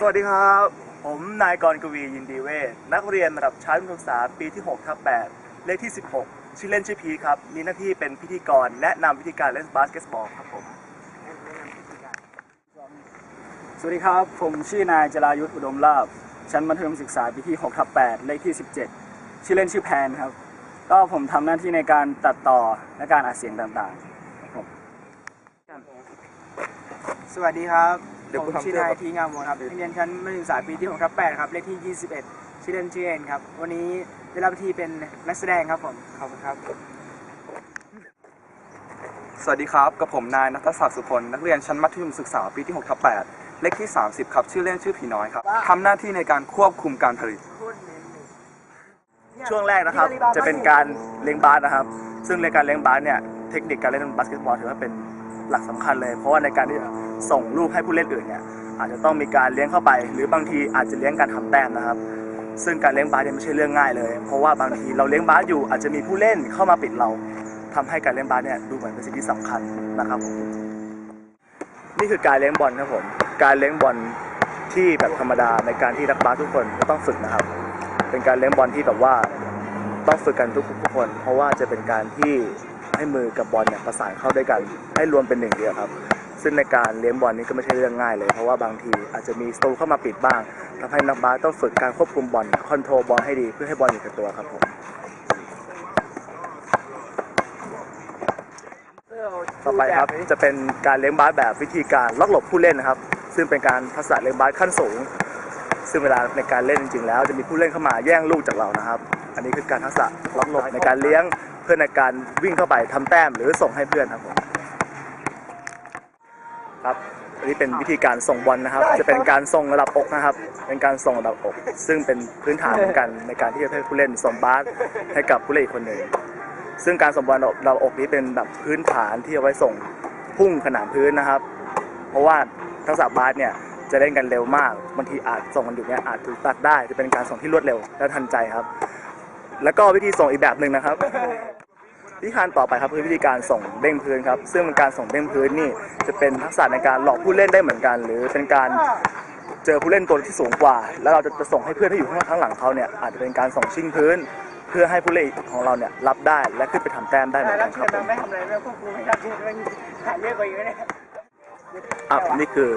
สวัสดีครับ ผมนายกรกวียินดีเวศนักเรียนระดับชั้นประถมศึกษาปีที่6ทับ8เลขที่ 16 ชื่อเล่นชื่อพีครับ มีหน้าที่เป็นพิธีกร แนะนำวิธีการเล่นบาสเกตบอลครับผม สวัสดีครับ ผมชื่อนายจรายุทธอุดมลาภชั้นมัธยมศึกษาปีที่6ทับ8เลขที่ 17 ชื่อเล่นชื่อแพนครับ ก็ผมทำหน้าที่ในการตัดต่อและการอัดเสียงต่างๆครับสวัสดีครับ เดี๋ยวผมคุณทำชื่อเสื้อก่นาอยนทีงามวงครับนักเรียนชั้นมัธยมศึกษาปีที่6ทับ8ครับเลขที่ 21 ชื่อเล่นชื่อเอ็นครับ วันนี้ได้รับหน้าที่เป็นนักแสดงครับผม ขอบคุณครับ สวัสดีครับ กับผมนายนัทศักดิ์สุพลนักเรียนชั้นมัธยมศึกษาปีที่6ทับ8เลขที่ 30 ครับ ชื่อเล่นชื่อผีน้อยครับทำหน้าที่ในการควบคุมการผลิต ช่วงแรกนะครับ จะเป็นการเลี้ยงบาสนะครับ ซึ่งในการเลี้ยงบาสเนี่ย เทคนิคการเล่นบาสเกตบอลถือว่าเป็น หลักสำคัญเลย เพราะว่าในการที่ส่งลูกให้ผู้เล่นอื่นเนี่ยอาจจะต้องมีการเลี้ยงเข้าไป หรือบางทีอาจจะเลี้ยงการทำแต้มนะครับ ซึ่งการเลี้ยงบาสเนี่ยไม่ใช่เรื่องง่ายเลย เพราะว่าบางทีเราเลี้ยงบาสอยู่อาจจะมีผู้เล่นเข้ามาปิดเราทำให้การเลี้ยงบาสเนี่ยดูเหมือนเป็นสิ่งที่สำคัญนะครับผมนี่คือการเลี้ยงบอลครับผมการเลี้ยงบอลที่แบบธรรมดาในการที่นักบาสทุกคนก็ต้องฝึกนะครับ เป็นการเลี้ยงบอลที่แบบว่าต้องฝึกกันทุกทุกคน เพราะว่าจะเป็นการที่ ให้มือกับบอลเนี่ยประสานเข้าด้วยกัน ให้รวมเป็นหนึ่งเดียวครับ ซึ่งในการเลี้ยงบอลนี่ก็ไม่ใช่เรื่องง่ายเลย เพราะว่าบางทีอาจจะมีสตูเข้ามาปิดบ้างทำให้นักบาสต้องฝึกการควบคุมบอลคอนโทรลบอลให้ดีเพื่อให้บอลอยู่กับตัวครับผมต่อไปครับจะเป็นการเลี้ยงบาสแบบวิธีการล็อกหลบผู้เล่นนะครับ ซึ่งเป็นการทักษะเลี้ยงบาสขั้นสูง ซึ่งเวลาในการเล่นจริงๆแล้ว จะมีผู้เล่นเข้ามาแย่งลูกจากเรานะครับ อันนี้คือการทักษะล็อกหลบในการเลี้ยง พื่อในการวิ่งเข้าไปทำแต้มหรือส่งให้เพื่อนครับผมครับอันนี้เป็นวิธีการส่งบอลนะครับ จะเป็นการส่งระดับอกนะครับ เป็นการส่งระดับอก ซึ่งเป็นพื้นฐานเหมือนกันในการที่จะให้ผู้เล่นส่งบาสให้กับผู้เล่นอีกคนหนึ่งซึ่งการส่งบอลเราอกนี้เป็นแบบพื้นฐานที่เอาไว้ส่งพุ่งขนานพื้นนะครับ เพราะว่าทักษะบาสเนี่ยจะเล่นกันเร็วมากบางทีอาจส่งกันอยู่เนี่ยอาจถูกตัดได้จะเป็นการส่งที่รวดเร็วและทันใจครับ แล้วก็วิธีส่งอีกแบบหนึ่งนะครับ วิธีการต่อไปครับคือวิธีการส่งเด้งพื้นครับซึ่งการส่งเด้งพื้นนี่จะเป็นทักษะในการหลอกผู้เล่นได้เหมือนกัน หรือเป็นการเจอผู้เล่นตัวที่สูงกว่า แล้วเราจะจะส่งให้เพื่อนที่อยู่ข้างหลังเขาเนี่ยอาจจะเป็นการส่งชิงพื้น เพื่อให้ผู้เล่นของเราเนี่ยรับได้และขึ้นไปทำแต้มได้เหมือนกันครับผมไม่ทำอะไรไม่ควบคุมไม่ได้ไม่ถ่ายเยอะกว่าอีกเนี่ยอะนี่คือ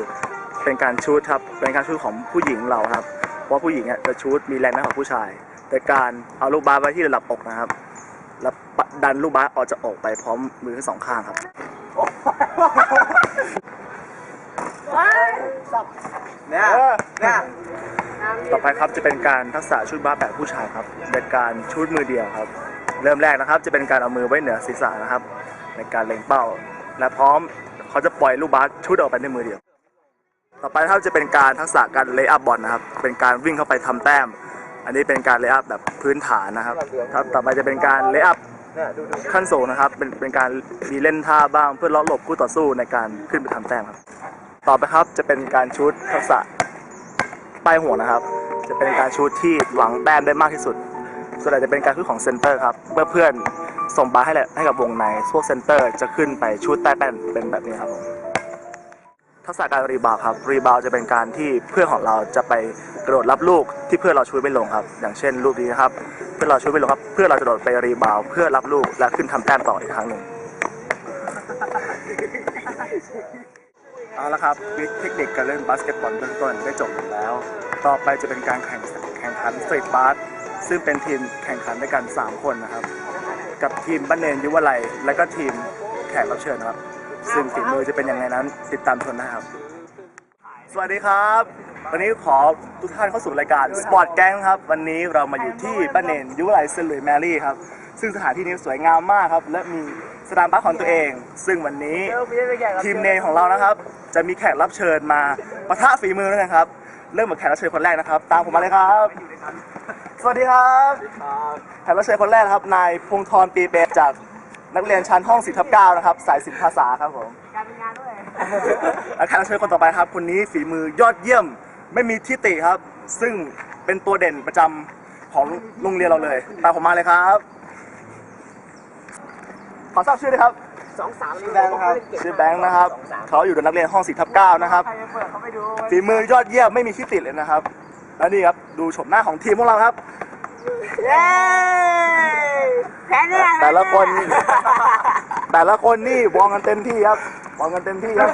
เป็นการชูดครับเป็นการชูดของผู้หญิงเราครับเพราะผู้หญิงอะจะชูดมีแรงมากกว่าผู้ชาย แต่การเอาลูกบาสไว้ที่ระดับอกนะครับ แล้วดันลูกบาสออกจากอกไปพร้อมมือทั้งสองข้างครับเนี่ยเนี่ยต่อไปครับจะเป็นการทักษะชุดบาสแบบผู้ชายครับในการชุดมือเดียวครับ เริ่มแรกนะครับ จะเป็นการเอามือไว้เหนือศีรษะนะครับ ในการเล็งเป้า และพร้อมเขาจะปล่อยลูกบาสชุดออกไปในมือเดียว ต่อไปครับจะเป็นการทักษะการเลย์อัพบอลนะครับ เป็นการวิ่งเข้าไปทำแต้ม อันนี้เป็นการเลย์อัพแบบพื้นฐานนะครับ ครับ ต่อไปจะเป็นการเลย์อัพขั้นสูงนะครับ เป็นเป็นการมีเล่นท่าบ้างเพื่อล้อหลบคู่ต่อสู้ในการขึ้นไปทำแต้มครับ ต่อไปครับจะเป็นการชุดทักษะป้ายหัวนะครับ จะเป็นการชูตที่หวังแต้มได้มากที่สุด ส่วนใหญ่จะเป็นการชูตของเซนเตอร์ครับ เมื่อเพื่อนส่งบาสให้แหละให้กับวงในพวกเซนเตอร์จะขึ้นไปชูตใต้แป้นเป็นแบบนี้ครับผม ทักษะการรีบาวครับรีบาวจะเป็นการที่เพื่อนของเราจะไปกระโดดรับลูกที่เพื่อนเราช่วยไม่ลงครับ อย่างเช่นลูกนี้นะครับเพื่อนเราช่วยไม่ลงครับเพื่อนเราจะโดดไปรีบาวเพื่อรับลูกและขึ้นทำแต้มต่ออีกครั้งหนึ่งเอาละครับเทคนิคการเล่นบาสเกตบอลเบื้องต้นได้จบลงแล้ว ต่อไปจะเป็นการแข่งแข่งขันสตรีทบาสซึ่งเป็นทีมแข่งขันด้วยกัน 3 คนนะครับ กับทีมบ้านเนนยุวไลและก็ทีมแขกรับเชิญนะครับ ซึ่งฝีมือจะเป็นยังไงนั้น ติดตามชมนะครับ สวัสดีครับ วันนี้ขอทุกท่านเข้าสู่รายการสปอร์ตแก๊งครับ วันนี้เรามาอยู่ที่บ้านเนนยุวไลเซนหลุยแมรี่ครับ ซึ่งสถานที่นี้สวยงามมากครับ และมีสนามบาสของตัวเอง ซึ่งวันนี้ทีมเนของเรานะครับ จะมีแขกรับเชิญมาปะทะฝีมือด้วยนะครับ เริ่มกับแขกรับเชิญคนแรกนะครับ ตามผมมาเลยครับ สวัสดีครับ แขกรับเชิญคนแรกนะครับ นายพงธรปีเปรจาก นักเรียนชั้นห้องสิทับเก้านะครับ สายศิลปภาษาครับผมการเป็นงานด้วยและแขกรับเชิญคนต่อไปครับ คนนี้ฝีมือยอดเยี่ยม ไม่มีที่ติครับ ซึ่งเป็นตัวเด่นประจำของโรงเรียนเราเลย ตามผมมาเลยครับ ขอทราบชื่อด้วยครับ สองสามแบงค์ครับชื่อแบงค์นะครับ เขาอยู่ในนักเรียนห้องสี่ทับเก้านะครับ ใครจะเปิดเขาไปดู ฝีมือยอดเยี่ยมไม่มีที่ติดเลยนะครับ และนี่ครับ ดูชมหน้าของทีมพวกเราครับ เย้แพ้แน่แต่ละคน แต่ละคนนี่วองกันเต็มที่ครับวองกันเต็มที่ครับ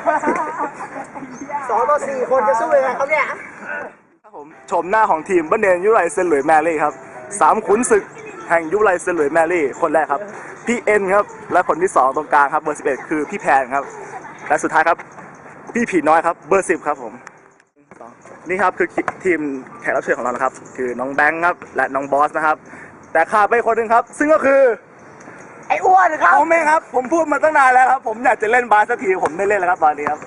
สองต่อสี่คนจะสู้ยังไงครับเนี่ยครับผมชมหน้าของทีมบันเดนยุไรเซนหลุยแมรี่ครับสามขุนศึกแห่งยุไรเซนหลุยแมรี่ คนแรกครับ พี่เอ็นครับ และคนที่สองตรงกลางครับเบอร์สิบเอ็ดคือพี่แพนครับ และสุดท้ายครับ พี่ผีน้อยครับ เบอร์สิบครับผม นี่ครับคือทีมแขกรับเชิญของเรานะครับ คือน้องแบงค์ครับ และน้องบอสนะครับ แต่ขาดไปคนหนึ่งครับ ซึ่งก็คือ ไอ้อ้วนครับผมเองครับ ผมพูดมาตั้งนานแล้วครับ ผมอยากจะเล่นบาสสักทีผมไม่เล่นแล้วครับตอนนี้ครับ